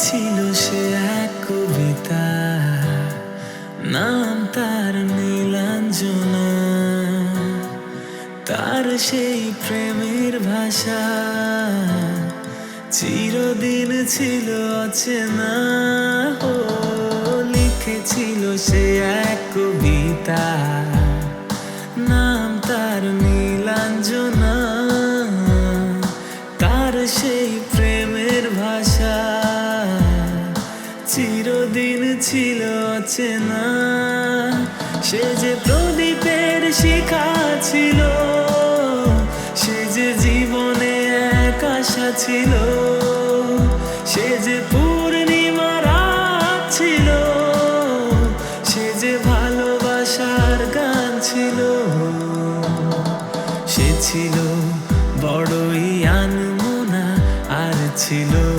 ছিল সে এক কবিতা, নাম তার নীলাঞ্জনা। তার সেই প্রেমের ভাষা চিরদিন ছিল অচেনা। ও লিখেছিল সে এক কবিতা। ছিল অচেনা সে যে প্রদীপের শিখা ছিল, সে যে জীবনে এক ছিল, সে যে পূর্ণিমা রাত ছিল, সে যে ভালোবাসার গান ছিল, সে ছিল বড়ই আনমোনা আর ছিল।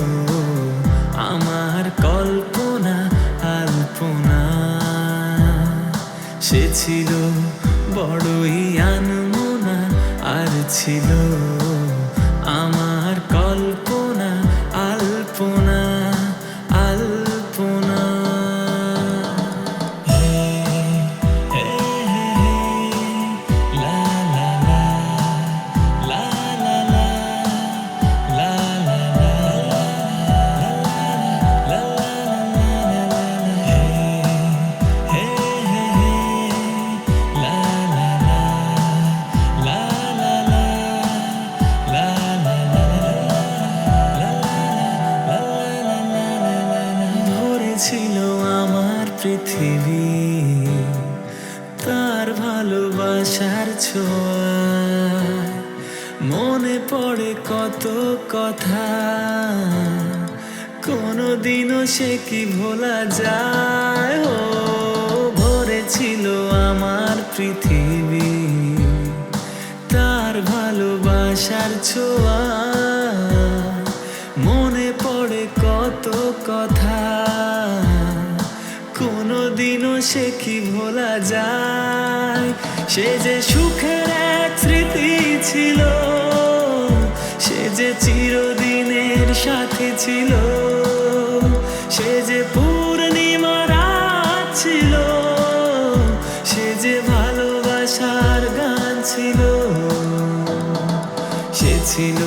বড়ই আনমনা আর ছিল। ধরেছিল আমার পৃথিবী। তার ভালোবাসার ছোঁয়া। মনে পড়ে কত কথা। কোনোদিনও সে কি ভোলা যায়? ও ভরেছিল আমার পৃথিবী। তার ভালোবাসার ছোঁয়া। মনে পড়ে কত কথা। সে কি ভোলা যায়? সে যে সুখের এক স্মৃতি ছিল, সে যে চিরদিনের সাথে ছিল, সে যে পূর্ণিমা ছিল, সে যে ভালোবাসার গান ছিল, সে ছিল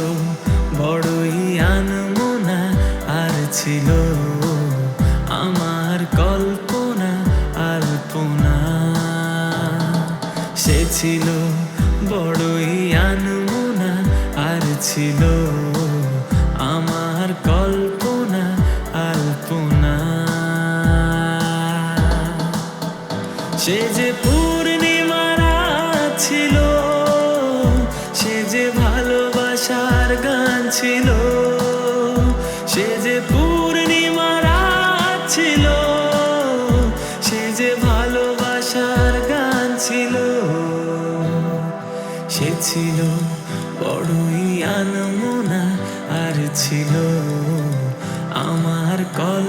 বড়ই আনমোনা আর ছিল। ছিল, বড়ই আনমোনা আর ছিল। আমার কল্পনা আলপনা সে যে পূর্ণিমা রাত ছিল, সে যে ভালোবাসার গান ছিল ছিল বড়ই আনমোনা আর ছিল। আমার কল